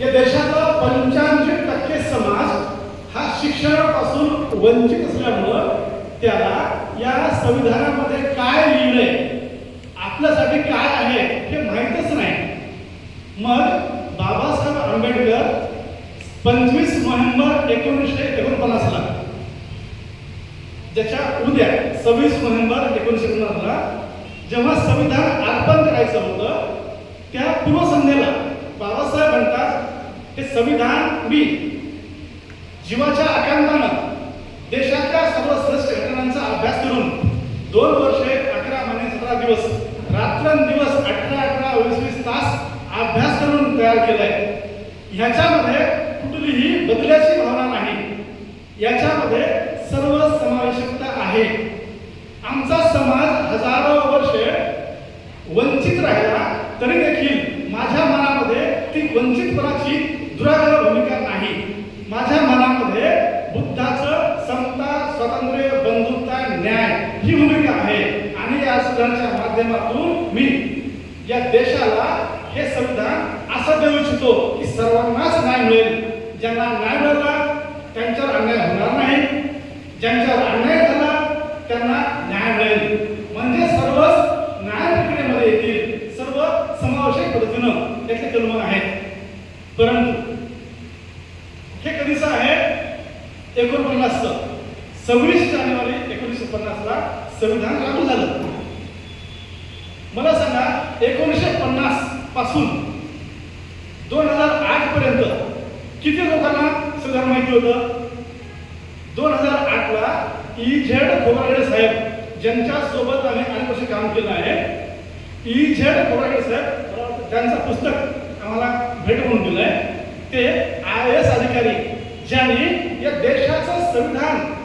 या देशातला पंच्याऐंशी टक्के समाज हा शिक्षणापासून वंचित असल्यामुळं त्याला या संविधानामध्ये काय लिहिलंय आपल्यासाठी काय आहे हे माहीतच नाही. मग बाबासाहेब आंबेडकर पंचवीस नोव्हेंबर एकोणीसशे एकोणपन्नासला ज्याच्या उद्या सव्वीस नोव्हेंबर एकोणीसशे एकोणपन्नासला जेव्हा संविधान अर्पण करायचं होतं त्या पूर्वसंध्येला बाबासाहेब म्हणतात हे संविधान मी जीवाच्या आकांतानं देशातल्या सर्व श्रेष्ठ घटनांचा अभ्यास करून दोन वर्षे अकरा महिने सतरा दिवस रात्रंदिवस अठरा अठरा वीस वीस तास अभ्यास करून तयार केलाय. ह्याच्यामध्ये कुठलीही बदल्याची भावना नाही. याच्यामध्ये सर्व समावेशकता आहे. आमचा समाज हजारो वर्षे वंचित राहिला तरी देखील माझ्या मनामध्ये ती वंचितपणाची दुराग्रह भूमिका नाही. माझ्या मनामध्ये बुद्धाचं समता स्वातंत्र्य बंधुता न्याय ही भूमिका आहे. आणि या संविधानाच्या माध्यमातून मी या देशाला हे संविधान असं देऊ इच्छितो की सर्वांनाच न्याय मिळेल. ज्यांना न्याय मिळाला त्यांच्यावर अन्याय होणार नाही. ज्यांच्यावर अन्याय झाला त्यांना न्याय मिळेल. म्हणजे सर्वच न्याय प्रक्रियेमध्ये येतील. सर्व समावेशक पद्धतीनं त्याचे कलम आहेत. परंतु हे कधीच आहे एकोणपन्नास सव्वीस जानेवारी एकोणीसशे पन्नासला संविधान लागू झालं. मला सांगा एकोणीसशे पन्नासपासून दोन हजार आठ पर्यंत किती लोकांना संविधान माहिती होतं? दोन हजार आठला ई झेड खोबरागडे साहेब ज्यांच्या सोबत आम्ही अनेक वर्ष काम केलं आहे ई झेड खोबरागडे साहेब त्यांचं पुस्तक आम्हाला भेट म्हणून दिलं आहे ते आय एस अधिकारी ज्याने या देशाचं संविधान